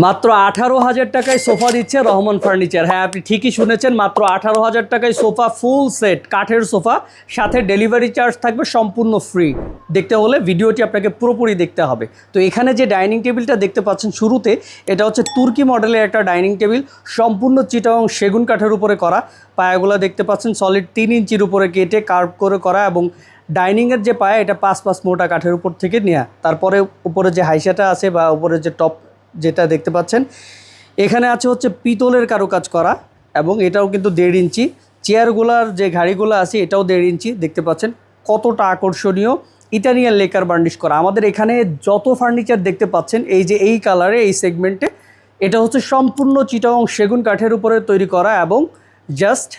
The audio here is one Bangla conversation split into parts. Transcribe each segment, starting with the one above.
মাত্র আঠারো হাজার টাকায় সোফা দিচ্ছে রহমান ফার্নিচার। হ্যাঁ আপনি ঠিকই শুনেছেন, মাত্র আঠারো হাজার টাকায় সোফা ফুল সেট কাঠের সোফা, সাথে ডেলিভারি চার্জ থাকবে সম্পূর্ণ ফ্রি দেখতে হলে ভিডিওটি আপনাকে পুরোপুরি দেখতে হবে। তো এখানে যে ডাইনিং টেবিলটা দেখতে পাচ্ছেন শুরুতে, এটা হচ্ছে তুর্কি মডেলের একটা ডাইনিং টেবিল সম্পূর্ণ চিটাং সেগুন কাঠের উপরে করা। পায়াগুলো দেখতে পাচ্ছেন সলিড তিন ইঞ্চির উপরে কেটে কার্ভ করে করা এবং ডাইনিংয়ের যে পায়া, এটা পাঁচ পাঁচ মোটা কাঠের উপর থেকে নেওয়া তারপরে উপরে যে হাইসাটা আছে বা উপরে যে টপ যেটা দেখতে পাচ্ছেন। এখানে আছে হচ্ছে পিতলের কারুকাজ করা এবং এটাও কিন্তু দেড় ইঞ্চি। চেয়ারগুলার যে ঘাড়িগুলো আছে, এটাও দেড় ইঞ্চি। দেখতে পাচ্ছেন কতটা আকর্ষণীয়। ইটালিয়ান লেকার বার্নিশ করা। আমাদের এখানে যত ফার্নিচার দেখতে পাচ্ছেন, এই যে এই কালারে, এই সেগমেন্টে, এটা হচ্ছে সম্পূর্ণ চিটাং সেগুন কাঠের উপরে তৈরি করা এবং জাস্ট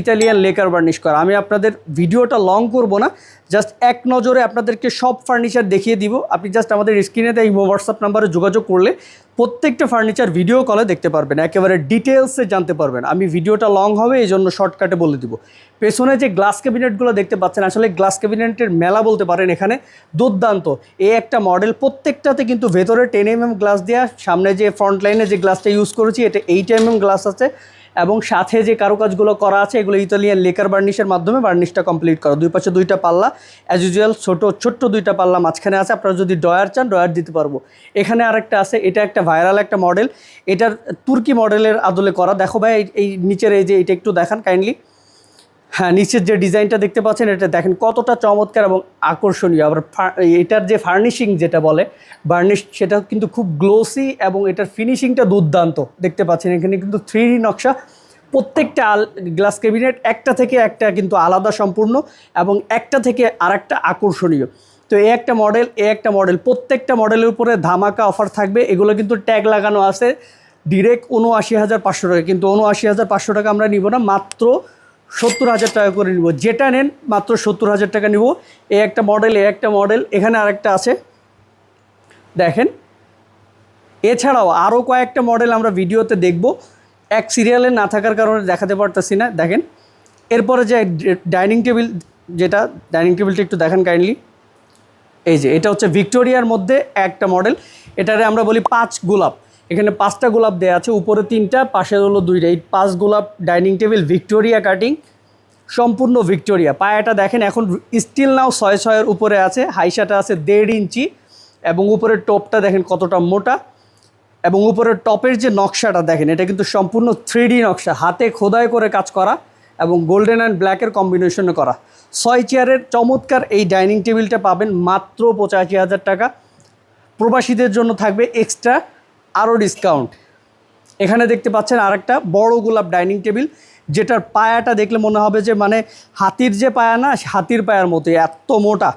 ইতালিয়ান লেকার বার্নিশ করা। আমি আপনাদের ভিডিওটা লং করব না জাস্ট এক নজরে আপনাদেরকে সব ফার্নিচার দেখিয়ে দিব। আপনি জাস্ট আমাদের স্ক্রিনে এই হোয়াটসঅ্যাপ নাম্বারে যোগাযোগ করলে প্রত্যেকটা ফার্নিচার ভিডিও কলে দেখতে পারবেন, একেবারে ডিটেলসে জানতে পারবেন। আমি ভিডিওটা লং হবে, এই জন্য শর্টকাটে বলে দিব। পেছনে যে গ্লাস ক্যাবিনেটগুলো দেখতে পাচ্ছেন, আসলে গ্লাস ক্যাবিনেটের মেলা বলতে পারেন এখানে, দুর্দান্ত। এই একটা মডেল প্রত্যেকটাতে কিন্তু ভেতরে টেন এম গ্লাস দেওয়া সামনে যে ফ্রন্ট লাইনে যে গ্লাসটা ইউজ করেছি, এটা এইট এম গ্লাস আছে। এবং সাথে যে কারুকাজগুলো করা আছে, এগুলো ইতালিয়ান লেকার বার্নিশের মাধ্যমে বার্নিশটা কমপ্লিট করা। দুই পাশে দুইটা পাল্লা অ্যাজ ইউজুয়াল ছোটো, ছোট্ট দুইটা পাল্লা মাঝখানে আছে। আপনারা যদি ডয়ার চান ডয়ার দিতে পারব। এখানে আরেকটা আছে, এটা একটা ভাইরাল একটা মডেল এটার তুর্কি মডেলের আদলে করা। দেখো ভাই, এই- এই নিচের এই যে এটা একটু দেখান কাইন্ডলি হ্যাঁ নিচের যে ডিজাইনটা দেখতে পাচ্ছেন, এটা দেখেন কতটা চমৎকার এবং আকর্ষণীয়। আবার এটার যে ফার্নিশিং যেটা বলে, বার্নিশ, সেটা কিন্তু খুব গ্লোসি এবং এটার ফিনিশিংটা দুর্দান্ত। দেখতে পাচ্ছেন, এখানে কিন্তু থ্রি নকশা। প্রত্যেকটা গ্লাস ক্যাবিনেট, একটা থেকে একটা কিন্তু আলাদা সম্পূর্ণ এবং একটা থেকে আরেকটা আকর্ষণীয়। তো এই একটা মডেল, এ একটা মডেল, প্রত্যেকটা মডেলের উপরে ধামাকা অফার থাকবে। এগুলো কিন্তু ট্যাগ লাগানো আছে। ডিরেক্ট উনআশি হাজার পাঁচশো টাকা, কিন্তু উনআশি হাজার পাঁচশো টাকা আমরা নিব না, মাত্র সত্তর হাজার টাকা করে নিব। যেটা নেন, মাত্র সত্তর হাজার টাকা নিব। এ একটা মডেল এ একটা মডেল এখানে আরেকটা আছে। দেখেন। এছাড়াও আরও কয়েকটা মডেল আমরা ভিডিওতে দেখব। এক সিরিয়ালে না থাকার কারণে দেখাতে পারতেছি না। দেখেন। এরপরে যে ডাইনিং টেবিল যেটা ডাইনিং টেবিলটা একটু দেখেন কাইন্ডলি এই যে, এটা হচ্ছে ভিক্টোরিয়ার মধ্যে একটা মডেল এটারে আমরা বলি পাঁচ গোলাপ। এখানে পাঁচটা গোলাপ দেওয়া আছে, উপরে তিনটা, পাশে হলো দুইটা। এই পাঁচ গোলাপ ডাইনিং টেবিল ভিক্টোরিয়া কাটিং, সম্পূর্ণ ভিক্টোরিয়া। পায়াটা দেখেন, এখন স্টিল নাও ছয় ছয়ের উপরে আছে, হাইসাটা আছে দেড় ইঞ্চি, এবং উপরের টপটা দেখেন কতটা মোটা। এবং উপরের টপের যে নকশাটা দেখেন, এটা কিন্তু সম্পূর্ণ থ্রি নকশা, হাতে খোদাই করে কাজ করা এবং গোল্ডেন অ্যান্ড ব্ল্যাকের কম্বিনেশনে করা। ছয় চেয়ারের চমৎকার এই ডাইনিং টেবিলটা পাবেন মাত্র পঁচাশি হাজার টাকা। প্রবাসীদের জন্য থাকবে এক্সট্রা আরও ডিসকাউন্ট এখানে দেখতে পাচ্ছেন আরেকটা বড় গোলাপ ডাইনিং টেবিল যেটার পায়াটা দেখলে মনে হবে যে মানে হাতির যে পায়া না হাতির পায়ার মতোই এত মোটা।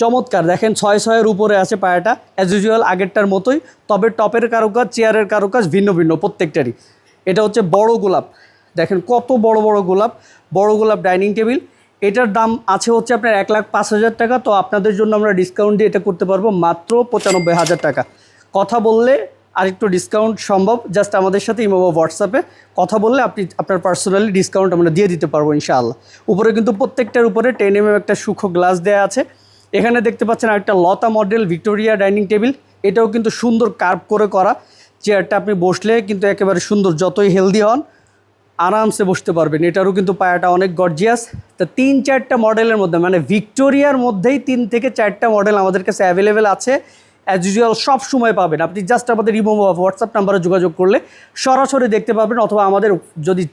চমৎকার, দেখেন ছয় ছয়ের উপরে আছে পায়াটা অ্যাজ ইউজুয়াল আগেরটার মতোই, তবে টপের কারুকাজ, চেয়ারের কারুকাজ ভিন্ন ভিন্ন প্রত্যেকটারই। এটা হচ্ছে বড় গোলাপ। দেখেন কত বড় বড় গোলাপ বড় গোলাপ ডাইনিং টেবিল এটার দাম আছে হচ্ছে আপনার এক লাখ পাঁচ হাজার টাকা, তো আপনাদের জন্য আমরা ডিসকাউন্ট দিয়ে এটা করতে পারব মাত্র পঁচানব্বই হাজার টাকা। কথা বললে আরেকটু ডিসকাউন্ট সম্ভব। জাস্ট আমাদের সাথে ইমো হোয়াটসঅ্যাপে কথা বললে আপনি, আপনার পার্সোনালি ডিসকাউন্ট আমরা দিয়ে দিতে পারব ইনশাআল্লাহ। উপরে কিন্তু প্রত্যেকটার উপরে টেন এম একটা সূক্ষ্ম গ্লাস দেওয়া আছে। এখানে দেখতে পাচ্ছেন একটা লতা মডেল ভিক্টোরিয়া ডাইনিং টেবিল এটাও কিন্তু সুন্দর কার্ভ করে করা। চেয়ারটা আপনি বসলে কিন্তু একেবারে সুন্দর, যতই হেলদি হন, আরামসে বসতে পারবেন। এটারও কিন্তু পায়াটা অনেক গর্জিয়াস তা তিন চারটা মডেলের মধ্যে মানে ভিক্টোরিয়ার মধ্যেই তিন থেকে চারটা মডেল আমাদের কাছে অ্যাভেলেবেল আছে। অ্যাজ ইউজুয়াল সব সময় পাবেন। আপনি জাস্ট আমাদের ইমো হোয়াটসঅ্যাপ নাম্বারে যোগাযোগ করলে সরাসরি দেখতে পাবেন অথবা আমাদের যদি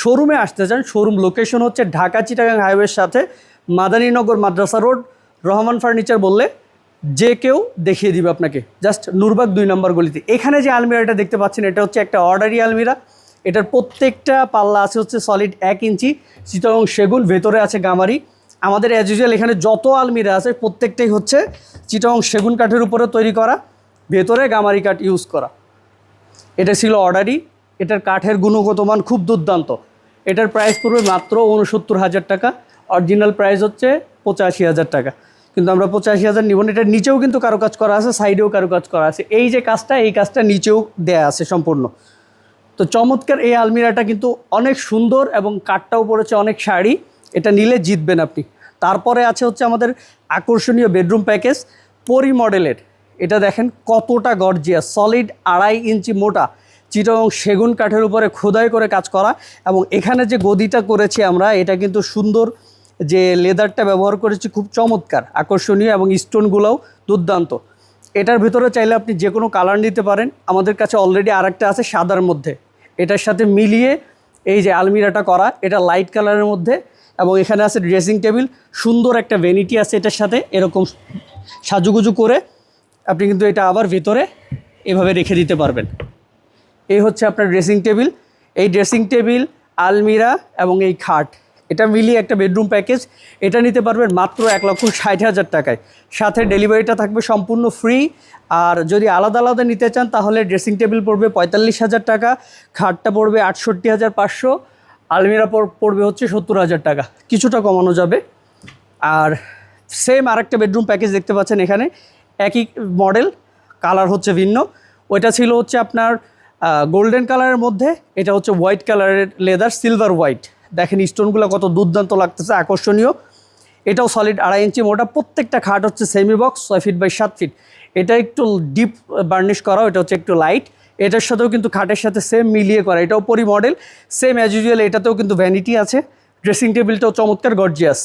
শোরুমে আসতে চান শোরুম লোকেশন হচ্ছে ঢাকা চিটাগাং হাইওয়ের সাথে মাদানীনগর মাদ্রাসা রোড। রহমান ফার্নিচার বললে যে কেউ দেখিয়ে দিবে আপনাকে। জাস্ট নুরবাগ দুই নম্বর গলিতে। এখানে যে আলমিরাটা দেখতে পাচ্ছেন, এটা হচ্ছে একটা অর্ডারি আলমিরা। এটার প্রত্যেকটা পাল্লা আছে হচ্ছে সলিড এক ইঞ্চি। চিতং সেগুন, ভেতরে আছে গামারি। আমাদের অ্যাজ ইউজুয়াল এখানে যত আলমিরা আছে প্রত্যেকটাই হচ্ছে চিটং সেগুন কাঠের উপরে তৈরি করা, ভেতরে গামারি কাঠ ইউজ করা। এটা ছিল অর্ডারই এটার কাঠের গুণগত মান খুব দুর্দান্ত। এটার প্রাইস পড়বে মাত্র উনসত্তর হাজার টাকা। অরিজিনাল প্রাইস হচ্ছে পঁচাশি হাজার টাকা। কিন্তু আমরা পঁচাশি হাজার নিব এটার নিচেও কিন্তু কারও কাজ করা আছে সাইডেও কারও কাজ করা আছে। এই যে কাজটা, এই কাজটা নিচেও দেয়া আছে সম্পূর্ণ। তো চমৎকার এই আলমিরাটা কিন্তু অনেক সুন্দর এবং কাঠটাও পড়েছে অনেক শাড়ি। এটা নিলে জিতবেন আপনি। তারপরে আছে হচ্ছে আমাদের আকর্ষণীয় বেডরুম প্যাকেজ পরি মডেলের এটা দেখেন কতটা গর্জিয়া সলিড আড়াই ইঞ্চি মোটা চিটং সেগুন কাঠের উপরে খোদাই করে কাজ করা এবং এখানে যে গদিটা করেছি আমরা, এটা কিন্তু সুন্দর যে লেদারটা ব্যবহার করেছি খুব চমৎকার, আকর্ষণীয় এবং স্টোনগুলোও দুর্দান্ত। এটার ভিতরে চাইলে আপনি যে কোনো কালার নিতে পারেন, আমাদের কাছে অলরেডি আরেকটা আছে সাদার মধ্যে। এটার সাথে মিলিয়ে এই যে আলমিরাটা করা, এটা লাইট কালারের মধ্যে এবং এখানে আছে ড্রেসিং টেবিল। সুন্দর একটা ভ্যানিটি আছে এটার সাথে। এরকম সাজুগুজু করে আপনি কিন্তু এটা আবার ভিতরে এভাবে রেখে দিতে পারবেন। এই হচ্ছে আপনার ড্রেসিং টেবিল। এই ড্রেসিং টেবিল, আলমিরা এবং এই খাট, এটা মিলিয়ে একটা বেডরুম প্যাকেজ। এটা নিতে পারবেন মাত্র এক লক্ষ ষাট হাজার টাকায়। সাথে ডেলিভারিটা থাকবে সম্পূর্ণ ফ্রি। আর যদি আলাদা আলাদা নিতে চান, তাহলে ড্রেসিং টেবিল পড়বে পঁয়তাল্লিশ হাজার টাকা। খাটটা পড়বে আটষট্টি হাজার পাঁচশো। আলমিরা পড়- পড়বে হচ্ছে সত্তর হাজার টাকা। কিছুটা কমানো যাবে। আর সেম আরেকটা বেডরুম প্যাকেজ দেখতে পাচ্ছেন এখানে। একই মডেল কালার হচ্ছে ভিন্ন। ওইটা ছিল হচ্ছে আপনার গোল্ডেন কালারের মধ্যে। এটা হচ্ছে হোয়াইট কালারের লেদার সিলভার হোয়াইট দেখেন স্টোনগুলো কত দুর্দান্ত লাগতেছে, আকর্ষণীয়। এটাও সলিড আড়াই ইঞ্চি মোটা প্রত্যেকটা খাট হচ্ছে সেমি বক্স ছয় ফিট বাই সাত ফিট এটা একটু ডিপ বার্নিশ করা এটা হচ্ছে একটু লাইট এটার সাথেও কিন্তু খাটের সাথে সেম মিলিয়ে করা। এটাও পরি মডেল সেম অ্যাজ ইউজুয়াল এটাতেও কিন্তু ভ্যানিটি আছে। ড্রেসিং টেবিলটাও চমৎকার গর্জিয়াস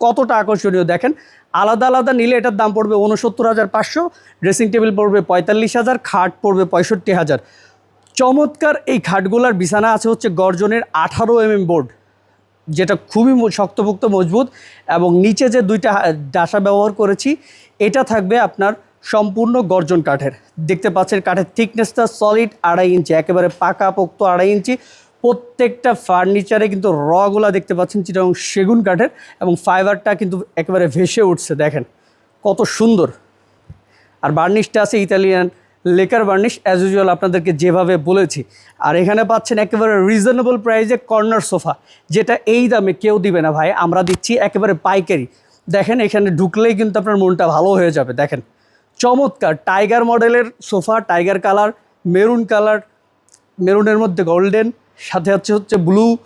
কতটা আকর্ষণীয় দেখেন। আলাদা আলাদা নিলে এটার দাম পড়বে উনসত্তর হাজার পাঁচশো ড্রেসিং টেবিল পড়বে পঁয়তাল্লিশ হাজার, খাট পড়বে পঁয়ষট্টি হাজার। চমৎকার এই খাটগুলার বিছানা আছে হচ্ছে গর্জনের আঠারো এমএম বোর্ড যেটা খুবই শক্তপোক্ত, মজবুত এবং নিচে যে দুইটা ডাসা ব্যবহার করেছি, এটা থাকবে আপনার সম্পূর্ণ গর্জন কাঠের। দেখতে পাচ্ছেন কাঠের থিকনেসটা সলিড আড়াই ইঞ্চি, একেবারে পাকা পোক্ত আড়াই ইঞ্চি। প্রত্যেকটা ফার্নিচারে কিন্তু রগুলা দেখতে পাচ্ছেন চিরং সেগুন কাঠের এবং ফাইবারটা কিন্তু একেবারে ভেসে উঠছে, দেখেন। কত সুন্দর। আর বার্নিশটা আছে Italian lacquer varnish as usual আপনাদেরকে যেভাবে বলেছি। আর এখানে পাচ্ছেন একেবারে রিজনেবল প্রাইসে কর্নার সোফা যেটা এই দামে কেউ দিবে না ভাই। আমরা দিচ্ছি একেবারে পাইকারি। দেখেন এখানে ঢুকলেই কিন্তু আপনার মনটা ভালো হয়ে যাবে, দেখেন। চমৎকার টাইগার মডেলের sofa, tiger colour, maroon colour, মেরুনের মধ্যে গোল্ডেন, সাথে হচ্ছে হচ্ছে ব্লু,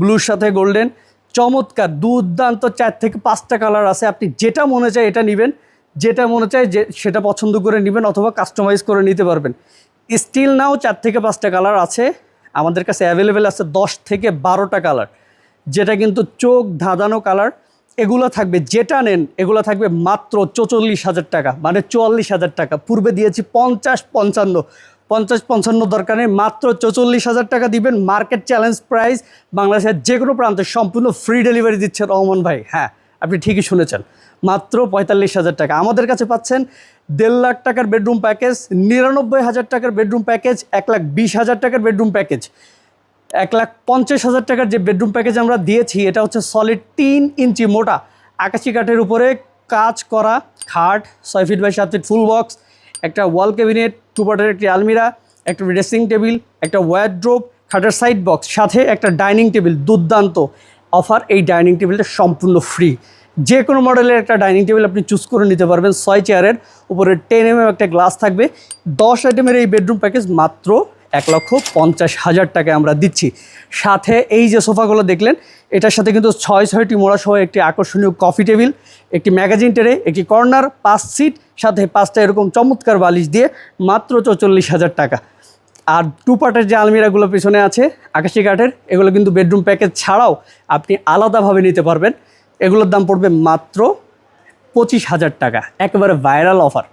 ব্লুর সাথে গোল্ডেন। চমৎকার, দুর্দান্ত, চার থেকে পাঁচটা কালার আছে। আপনি যেটা মনে চায় এটা নেবেন। যেটা মনে চায় যে সেটা পছন্দ করে নেবেন অথবা কাস্টমাইজ করে নিতে পারবেন। স্টিল নাও চার থেকে পাঁচটা কালার আছে। আমাদের কাছে অ্যাভেলেবেল আছে দশ থেকে বারোটা কালার। যেটা কিন্তু চোখ ধাঁধানো কালার। এগুলো থাকবে, যেটা নেন, এগুলো থাকবে মাত্র চৌচল্লিশ হাজার টাকা মানে চুয়াল্লিশ হাজার টাকা। পূর্বে দিয়েছি পঞ্চাশ পঞ্চান্ন পঞ্চাশ পঞ্চান্ন দরকার নেই, মাত্র চৌচল্লিশ হাজার টাকা দিবেন। মার্কেট চ্যালেঞ্জ প্রাইস বাংলাদেশের যে কোনো প্রান্তে সম্পূর্ণ ফ্রি ডেলিভারি দিচ্ছে রহমান ভাই। হ্যাঁ আপনি ঠিকই শুনেছেন, মাত্র পঁয়তাল্লিশ হাজার টাকা। আমাদের কাছে পাচ্ছেন দেড় লাখ টাকার বেডরুম প্যাকেজ নিরানব্বই হাজার টাকার বেডরুম প্যাকেজ এক লাখ বিশ হাজার টাকার বেডরুম প্যাকেজ এক লাখ পঞ্চাশ হাজার টাকার যে বেডরুম প্যাকেজ আমরা দিয়েছি, এটা হচ্ছে সলিড তিন ইঞ্চি মোটা। আকাশি কাঠের উপরে কাজ করা খাট, ছয় ফিট বাই সাত ফিট ফুল বক্স একটা ওয়াল ক্যাবিনেট টু পার্টের একটি আলমিরা, একটা ড্রেসিং টেবিল একটা ওয়ারড্রোপ খাটের সাইড বক্স সাথে একটা ডাইনিং টেবিল দুর্দান্ত অফার এই ডাইনিং টেবিলটা সম্পূর্ণ ফ্রি যে কোনো মডেলের একটা ডাইনিং টেবিল আপনি চুজ করে নিতে পারবেন। ছয় চেয়ারের উপরে টেন এম একটা গ্লাস থাকবে। দশ আইটেমের এই বেডরুম প্যাকেজ মাত্র এক লক্ষ পঞ্চাশ হাজার টাকায় আমরা দিচ্ছি। সাথে এই যে সোফাগুলো দেখলেন, এটার সাথে কিন্তু ছয় ছয়টি মোড়া সহ একটি আকর্ষণীয় কফি টেবিল, একটি ম্যাগাজিন টেরে, একটি কর্নার, পাঁচ সিট, সাথে পাঁচটা এরকম চমৎকার বালিশ দিয়ে মাত্র চৌচল্লিশ হাজার টাকা। আর টু পার্টের যে আলমিরাগুলো পিছনে আছে, আকাশি কাঠের, এগুলো কিন্তু বেডরুম প্যাকেজ ছাড়াও আপনি আলাদাভাবে নিতে পারবেন। এগুলোর দাম পড়বে মাত্র পঁচিশ হাজার টাকা, একেবারে ভাইরাল অফার।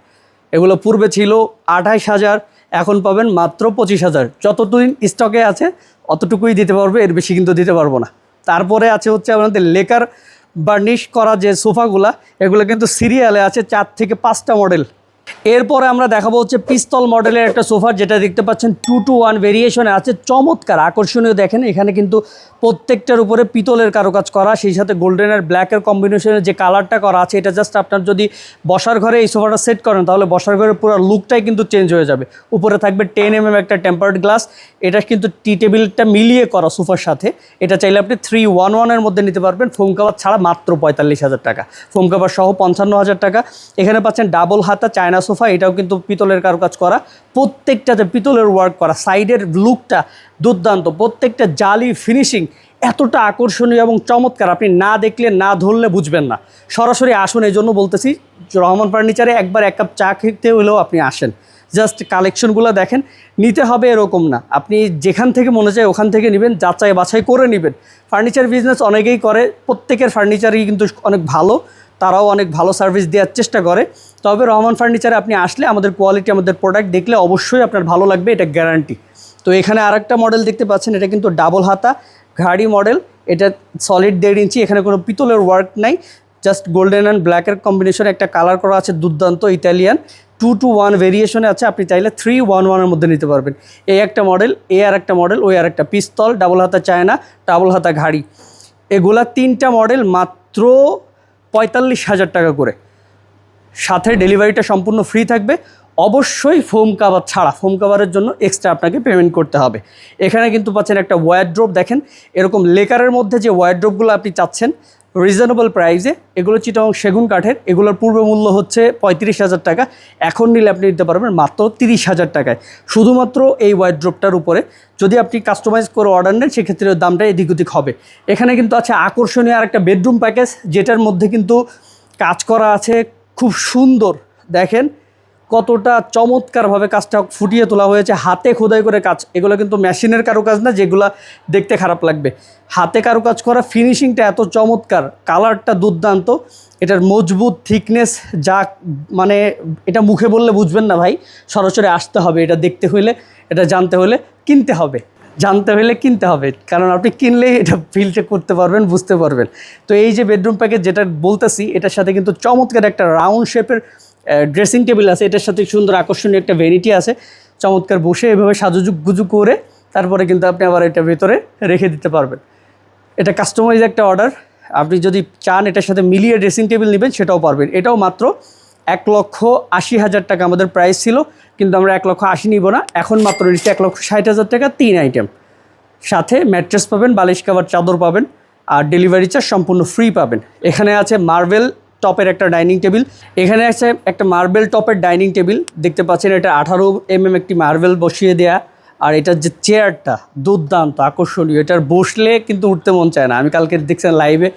এগুলো পূর্বে ছিল আঠাইশ হাজার এখন পাবেন মাত্র পঁচিশ হাজার। যতদিন স্টকে আছে, অতটুকুই দিতে পারবে, এর বেশি কিন্তু দিতে পারব না। তারপরে আছে হচ্ছে আপনাদের লেকার বার্নিশ করা যে সোফাগুলা, এগুলো কিন্তু সিরিয়ালে আছে চার থেকে পাঁচটা মডেল এরপরে আমরা দেখাবো হচ্ছে পিস্তল মডেলের একটা সোফা, যেটা দেখতে পাচ্ছেন টু টু ওয়ান ভেরিয়েশনে আছে। চমৎকার, আকর্ষণীয় দেখেন, এখানে কিন্তু প্রত্যেকটার উপরে পিতলের কারুকাজ করা, সেই সাথে গোল্ডেন আর ব্ল্যাকের কম্বিনেশনের যে কালারটা করা আছে, এটা জাস্ট আপনার যদি বসার ঘরে এই সোফাটা সেট করেন, তাহলে বসার ঘরের পুরো লুকটাই কিন্তু চেঞ্জ হয়ে যাবে। উপরে থাকবে টেন এম একটা টেম্পার্ড গ্লাস এটা কিন্তু টি টেবিলটা মিলিয়ে করা সোফার সাথে। এটা চাইলে আপনি থ্রি ওয়ান ওয়ানের মধ্যে নিতে পারবেন ফোম কাভার ছাড়া মাত্র পঁয়তাল্লিশ হাজার টাকা। ফোম কাভার সহ পঞ্চান্ন হাজার টাকা। এখানে পাচ্ছেন ডাবল হাতা চায়না সোফা, এটাও কিন্তু পিতলের কারুকাজ করা। প্রত্যেকটাতে পিতলের ওয়ার্ক করা সাইডের লুকটা দুর্দান্ত। প্রত্যেকটা জালি ফিনিশিং এতটা আকর্ষণীয় এবং চমৎকার। আপনি না দেখলে, না ধরলে বুঝবেন না। সরাসরি আসুন, এই জন্য বলতেছি, রহমান ফার্নিচারে একবার এক কাপ চা খেতে হলেও আপনি আসেন। জাস্ট কালেকশনগুলো দেখেন, নিতে হবে এরকম না। আপনি যেখান থেকে মনে চায় ওখান থেকে নেবেন, যাচাই বাছাই করে নেবেন। ফার্নিচার বিজনেস অনেকেই করে, প্রত্যেকের ফার্নিচারই কিন্তু অনেক ভালো, তারাও অনেক ভালো সার্ভিস দেওয়ার চেষ্টা করে। তবে রহমান ফার্নিচারে আপনি আসলে আমাদের কোয়ালিটি আমাদের প্রোডাক্ট দেখলে অবশ্যই আপনার ভালো লাগবে, এটা গ্যারান্টি তো এখানে আরেকটা মডেল দেখতে পাচ্ছেন, এটা কিন্তু ডাবল হাতা, ঘাড়ি মডেল এটা সলিড দেড় ইঞ্চি, এখানে কোনো পিতলের ওয়ার্ক নাই জাস্ট গোল্ডেন অ্যান্ড ব্ল্যাকের কম্বিনেশনে একটা কালার করা আছে দুর্দান্ত ইতালিয়ান টু টু ওয়ান ভেরিয়েশনে আছে, আপনি চাইলে থ্রি ওয়ান ওয়ানের মধ্যে নিতে পারবেন। এই একটা মডেল এ আর একটা মডেল ওই আর একটা পিস্তল ডাবল হাতা চায়না ডাবল হাতা ঘাড়ি। এগুলা তিনটা মডেল মাত্র পঁয়তাল্লিশ হাজার টাকা করে। সাথে ডেলিভারিটা সম্পূর্ণ ফ্রি থাকবে। অবশ্যই ফোম কাভার ছাড়া ফোম কাভারের জন্য এক্সট্রা আপনাকে পেমেন্ট করতে হবে। এখানে কিন্তু পাচ্ছেন একটা ওয়ারড্রোপ দেখেন, এরকম লেকারের মধ্যে যে ওয়ারড্রোপগুলো আপনি চাচ্ছেন রিজনেবল প্রাইসে এগুলো চিটাং সেগুন কাঠের, এগুলোর পূর্ব মূল্য হচ্ছে পঁয়ত্রিশ হাজার টাকা। এখন নিলে আপনি নিতে পারবেন মাত্র তিরিশ হাজার টাকায়। শুধুমাত্র এই ওয়ারড্রোপটার উপরে। যদি আপনি কাস্টমাইজ করে অর্ডার নেন, সেক্ষেত্রে দামটা এদিক ওদিক হবে। এখানে কিন্তু আছে আকর্ষণীয় আর একটা বেডরুম প্যাকেজ যেটার মধ্যে কিন্তু কাজ করা আছে খুব সুন্দর। দেখেন কতটা চমৎকারভাবে কাজটা ফুটিয়ে তোলা হয়েছে। হাতে খোদাই করে কাজ। এগুলো কিন্তু মেশিনের কারুকাজ না, যেগুলো দেখতে খারাপ লাগবে। হাতে কারুকাজ করা ফিনিশিংটা এত চমৎকার। কালারটা দুর্দান্ত। এটার মজবুত থিকনেস যা মানে এটা মুখে বললে বুঝবেন না ভাই। সরাসরি আসতে হবে এটা দেখতে হলে এটা জানতে হলে কিনতে হবে। জানতে হলে কিনতে হবে, কারণ আপনি কিনলেই এটা ফিলটা করতে পারবেন, বুঝতে পারবেন। তো এই যে বেডরুম প্যাকেজ যেটা বলতেছি, এটার সাথে কিন্তু চমৎকার একটা রাউন্ড শেপের ড্রেসিং টেবিল আছে। এটার সাথে সুন্দর আকর্ষণীয় একটা ভ্যানিটি আছে। চমৎকার বসে এভাবে সাজুজুক গুজু করে, তারপরে কিন্তু আপনি আবার এটা ভেতরে রেখে দিতে পারবেন। এটা কাস্টমাইজ একটা অর্ডার আপনি যদি চান এটার সাথে মিলিয়ে ড্রেসিং টেবিল নেবেন, সেটাও পারবেন। এটাও মাত্র এক লক্ষ আশি হাজার টাকা আমাদের প্রাইস ছিল। কিন্তু আমরা এক লক্ষ আশি নিব না। এখন মাত্র নিচ্ছি এক লক্ষ ষাট হাজার টাকা তিন আইটেম। সাথে ম্যাট্রেস পাবেন, বালিশ কাভার, চাদর পাবেন আর ডেলিভারি চার্জ সম্পূর্ণ ফ্রি পাবেন। এখানে আছে মার্বেল টপের একটা ডাইনিং টেবিল। এখানে আছে একটা মার্বেল টপের ডাইনিং টেবিল। দেখতে পাচ্ছেন এটা আঠারো এম এম একটি মার্বেল বসিয়ে দেয়া। আর এটার যে চেয়ারটা, দুর্দান্ত, আকর্ষণীয়। এটার বসলে কিন্তু উঠতে মন চায় না। আমি কালকে দেখছেন লাইভে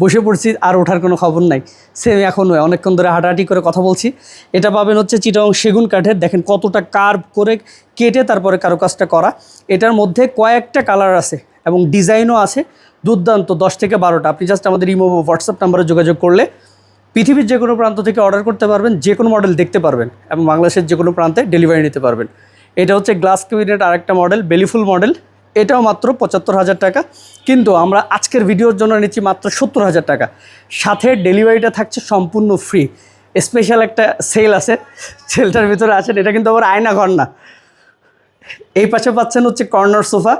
বসে পড়ছি আর ওঠার কোনো খবর নাই। সেম এখন অনেকক্ষণ ধরে হাঁটাহাঁটি করে কথা বলছি। এটা পাবেন হচ্ছে চিটং সেগুন কাঠের, দেখেন কতটা কার্ভ করে কেটে তারপরে কারুকাজটা করা। এটার মধ্যে কয়েকটা কালার আছে এবং ডিজাইনও আছে দুর্দান্ত, দশ থেকে বারোটা। আপনি জাস্ট আমাদের ইমো হোয়াটসঅ্যাপ নাম্বারে যোগাযোগ করলে পৃথিবীর যে কোনো প্রান্ত থেকে অর্ডার করতে পারবেন, যে কোনো মডেল দেখতে পারবেন এবং বাংলাদেশের যে কোনো প্রান্তে ডেলিভারি নিতে পারবেন। এটা হচ্ছে গ্লাস ক্যাবিনেট আরেকটা মডেল বেলিফুল মডেল এটাও মাত্র পঁচাত্তর হাজার টাকা। কিন্তু আমরা আজকের ভিডিওর জন্য নিচ্ছি মাত্র সত্তর হাজার টাকা। সাথে ডেলিভারিটা থাকছে সম্পূর্ণ ফ্রি। স্পেশাল একটা সেল আছে। সেলটার ভিতরে আছেন। এটা কিন্তু আবার আয়না ঘর না। এই পাশে পাচ্ছেন হচ্ছে কর্নার সোফা।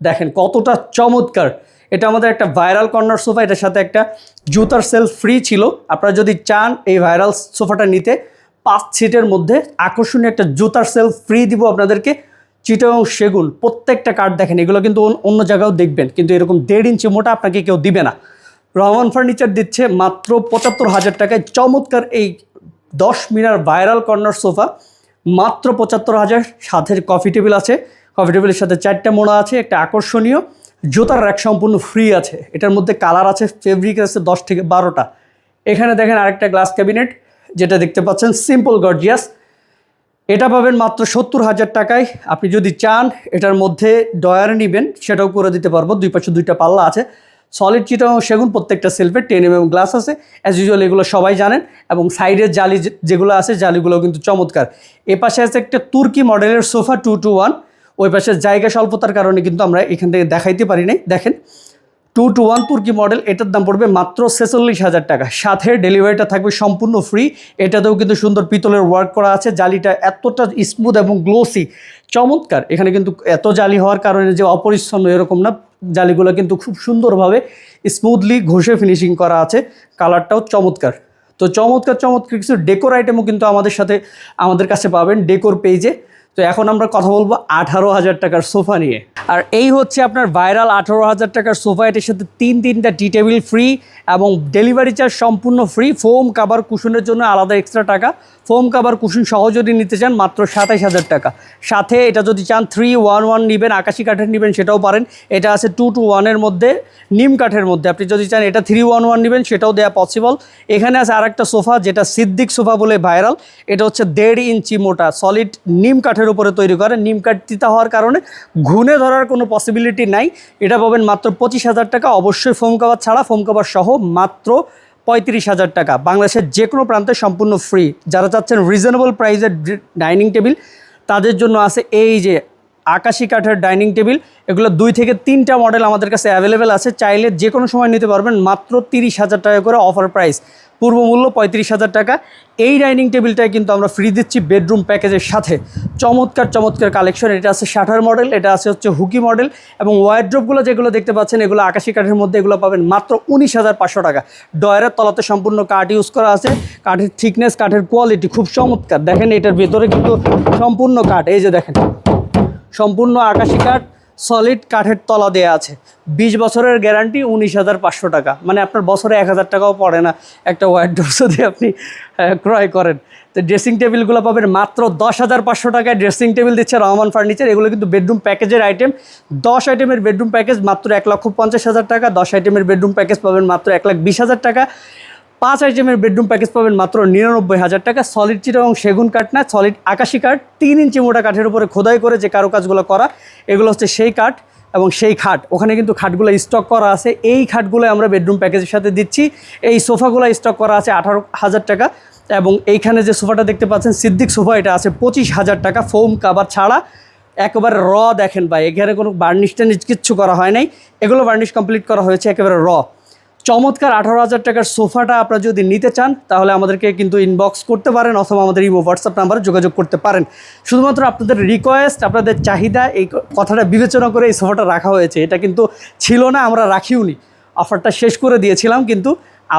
দেখেন কতটা চমৎকার। এটা আমাদের একটা ভাইরাল কর্নার সোফা। এটার সাথে একটা জুতার সেল ফ্রি ছিল। আপনারা যদি চান এই ভাইরাল সোফাটা নিতে, পাঁচ সিটের মধ্যে আকর্ষণীয় একটা জুতার সেল ফ্রি দিব আপনাদেরকে। চিটাং সেগুন, প্রত্যেকটা কার্ড দেখেন, এগুলো কিন্তু অন্য জায়গাও দেখবেন, কিন্তু এরকম দেড় ইঞ্চি মোটা আপনাকে কেউ দিবে না। রহমান ফার্নিচার দিচ্ছে মাত্র পঁচাত্তর হাজার টাকায়, চমৎকার এই দশ মিনার ভাইরাল কর্নার সোফা, মাত্র পঁচাত্তর হাজার, সাথে কফি টেবিল আছে, কফি টেবিলের সাথে চারটা মোড়া আছে, একটা আকর্ষণীয়, জুতার র্যাক সম্পূর্ণ ফ্রি আছে, এটার মধ্যে কালার আছে, ফেব্রিক আছে দশ থেকে বারোটা। এখানে দেখেন আরেকটা গ্লাস ক্যাবিনেট, যেটা দেখতে পাচ্ছেন, সিম্পল গর্জিয়াস এটা পাবেন মাত্র সত্তর হাজার টাকায়। আপনি যদি চান, এটার মধ্যে ডয়ার নেবেন, সেটাও করে দিতে পারব। দুই পাশে দুইটা পাল্লা আছে। সলিড চিটাও সেগুন, প্রত্যেকটা সেলফে টেন এম গ্লাস আছে। অ্যাজ ইউজুয়াল এগুলো সবাই জানেন। এবং সাইডের জালি যেগুলো আছে জালিগুলো কিন্তু চমৎকার। এ পাশে আছে একটা তুর্কি মডেলের সোফা টু টু ওয়ান ওই পাশে জায়গা স্বল্পতার কারণে কিন্তু আমরা এখান থেকে দেখাইতে পারি নাই। দেখেন টু টু ওয়ান তুর্কি মডেল, এটার দাম পড়বে মাত্র ছেচল্লিশ হাজার টাকা। সাথে ডেলিভারিটা থাকবে সম্পূর্ণ ফ্রি। এটাতেও কিন্তু সুন্দর পিতলের ওয়ার্ক করা আছে। জালিটা এতটা স্মুথ এবং গ্লোসি চমৎকার। এখানে কিন্তু এত জালি হওয়ার কারণে যে অপরিচ্ছন্ন এরকম না, জালিগুলো কিন্তু খুব সুন্দরভাবে স্মুথলি ঘষে ফিনিশিং করা আছে। কালারটাও চমৎকার। তো চমৎকার চমৎকার কিছু ডেকোর আইটেমও কিন্তু আমাদের সাথে, আমাদের কাছে পাবেন ডেকোর পেজে তো এখন আমরা কথা বলব আঠারো হাজার টাকার সোফা নিয়ে। আর এই হচ্ছে আপনার ভাইরাল আঠারো হাজার টাকার সোফা, এটির সাথে তিন তিনটা টি টেবিল ফ্রি এবং ডেলিভারি চার্জ সম্পূর্ণ ফ্রি ফোম কাবার কুশনের জন্য আলাদা এক্সট্রা টাকা। ফোম কাভার কুশন সহ যদি নিতে চান, মাত্র সাতাইশ হাজার টাকা। সাথে এটা যদি চান থ্রি ওয়ান ওয়ান নেবেন, আকাশি কাঠের নেবেন, সেটাও পারেন। এটা আছে টু টু ওয়ানের মধ্যে, নিম কাঠের মধ্যে। আপনি যদি চান, এটা থ্রি ওয়ান ওয়ান নেবেন, সেটাও দেওয়া পসিবল এখানে আছে আরেকটা সোফা, যেটা সিদ্দিক সোফা বলে ভাইরাল এটা হচ্ছে দেড় ইঞ্চি মোটা সলিড নিম কাঠের উপরে তৈরি করে। নিম কাঠ তিতা হওয়ার কারণে ঘুনে ধরার কোনো পসিবিলিটি নাই। এটা পাবেন মাত্র পঁচিশ হাজার টাকা। অবশ্যই ফোম কাভার ছাড়া, ফোম কাভার সহ মাত্র পঁয়ত্রিশ হাজার টাকা। বাংলাদেশের যে কোনো প্রান্তে সম্পূর্ণ ফ্রি যারা চাচ্ছেন রিজনেবল প্রাইসের ডাইনিং টেবিল তাদের জন্য আছে এই যে আকাশি কাঠের ডাইনিং টেবিল এগুলো দুই থেকে তিনটা মডেল আমাদের কাছে অ্যাভেলেবেল আছে। চাইলে যে কোনো সময় নিতে পারবেন মাত্র তিরিশ হাজার টাকা করে অফার প্রাইস পূর্ব মূল্য পঁয়ত্রিশ হাজার টাকা। এই ডাইনিং টেবিলটাই কিন্তু আমরা ফ্রি দিচ্ছি বেডরুম প্যাকেজের সাথে। চমৎকার চমৎকার কালেকশন এটা আছে শাটার মডেল এটা আছে হচ্ছে হুকি মডেল এবং ওয়ারড্রপগুলো যেগুলো দেখতে পাচ্ছেন, এগুলো আকাশি কাঠের মধ্যে এগুলো পাবেন মাত্র উনিশ হাজার পাঁচশো টাকা। ডয়ারের তলাতে সম্পূর্ণ কাঠ ইউজ করা আছে। কাঠের থিকনেস কাঠের কোয়ালিটি খুব চমৎকার। দেখেন এটার ভেতরে কিন্তু সম্পূর্ণ কাঠ এই যে দেখেন, সম্পূর্ণ আকাশি কাঠ সলিড কাঠের তলা দেওয়া আছে। বিশ বছরের গ্যারান্টি উনিশ হাজার পাঁচশো টাকা। মানে আপনার বছরে এক হাজার টাকাও পড়ে না একটা ওয়ার্ড্রোপ যদি আপনি ক্রয় করেন। তো ড্রেসিং টেবিলগুলো পাবেন মাত্র দশ হাজার পাঁচশো টাকায় ড্রেসিং টেবিল দিচ্ছে রহমান ফার্নিচার এগুলো কিন্তু বেডরুম প্যাকেজের আইটেম দশ আইটেমের বেডরুম প্যাকেজ মাত্র এক লক্ষ পঞ্চাশ হাজার টাকা। দশ আইটেমের বেডরুম প্যাকেজ পাবেন মাত্র এক লাখ বিশ হাজার টাকা। পাঁচ আইটেমের বেডরুম প্যাকেজ পাবেন মাত্র নিরানব্বই হাজার টাকা। সলিড চিটা এবং সেগুন কাঠ না সলিড আকাশি কাঠ, তিন ইঞ্চি মোটা কাঠের উপরে খোদাই করে যে কারুকাজগুলো করা, এগুলো হচ্ছে সেই কাঠ এবং সেই খাট। ওখানে কিন্তু খাটগুলো স্টক করা আছে। এই খাটগুলো আমরা বেডরুম প্যাকেজের সাথে দিচ্ছি। এই সোফাগুলো স্টক করা আছে আঠারো হাজার টাকা এবং এইখানে যে সোফাটা দেখতে পাচ্ছেন, সিদ্দিক সোফা, এটা আছে পঁচিশ হাজার টাকা। ফোম কাবার ছাড়া একেবারে র দেখেন ভাই। এখানে কোনো বার্নিশ টার্নিশ কিচ্ছু করা হয় নাই। এগুলো বার্নিশ কমপ্লিট করা হয়েছে একেবারে র চমৎকার আঠারো হাজার টাকার সোফাটা আপনারা যদি নিতে চান, তাহলে আমাদেরকে কিন্তু ইনবক্স করতে পারেন অথবা আমাদের ইমো হোয়াটসঅ্যাপ নাম্বারে যোগাযোগ করতে পারেন। শুধুমাত্র আপনাদের রিকোয়েস্ট আপনাদের চাহিদা, এই কথাটা বিবেচনা করে এই সোফাটা রাখা হয়েছে। এটা কিন্তু ছিল না, আমরা রাখিওনি অফারটা শেষ করে দিয়েছিলাম, কিন্তু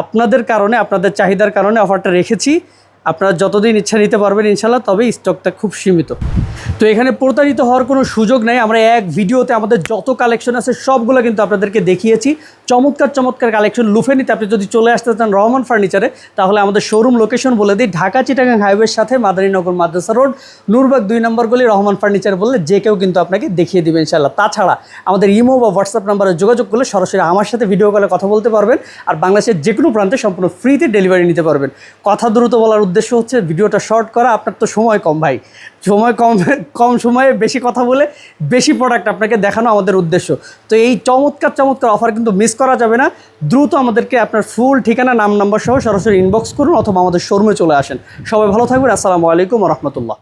আপনাদের কারণে, আপনাদের চাহিদার কারণে অফারটা রেখেছি। আপনারা যতদিন ইচ্ছা নিতে পারবেন ইনশাল্লাহ তবে স্টকটা খুব সীমিত। তো এখানে প্রতারিত হওয়ার কোনো সুযোগ নেই, আমরা এক ভিডিওতে আমাদের যত কালেকশন আছে, সবগুলো কিন্তু আপনাদেরকে দেখিয়েছি। চমৎকার চমৎকার কালেকশন লুফে নিতে আপনি যদি চলে আসতে চান রহমান ফার্নিচারে তাহলে আমাদের শোরুম লোকেশন বলে দিই, ঢাকা চিটাগাং হাইওয়ের সাথে মাদারীনগর মাদ্রাসা রোড নূরবাগ দুই নম্বর গলি রহমান ফার্নিচার বললে যে কেউ কিন্তু আপনাকে দেখিয়ে দিবে ইনশাল্লাহ তাছাড়া আমাদের ইমো বা হোয়াটসঅ্যাপ নাম্বারে যোগাযোগ করলে সরাসরি আমার সাথে ভিডিও কলে কথা বলতে পারবেন, আর বাংলাদেশের যে কোনো প্রান্তে সম্পূর্ণ ফ্রিতে ডেলিভারি নিতে পারবেন। কথা দ্রুত বলার উদ্দেশ্য হচ্ছে ভিডিওটা শর্ট করা, আপনার তো সময় কম ভাই। সময় কম কম সময়ে বেশি কথা বলে বেশি প্রোডাক্ট আপনাকে দেখানো আমাদের উদ্দেশ্য। তো এই চমৎকার চমৎকার অফার কিন্তু মিস করা যাবে না। দ্রুত আমাদেরকে আপনার ফুল ঠিকানা, নাম নম্বর সহ সরাসরি ইনবক্স করুন অথবা আমাদের শোরুমে চলে আসেন। সবাই ভালো থাকবেন। আসসালামু আলাইকুম রহমতুল্লাহ।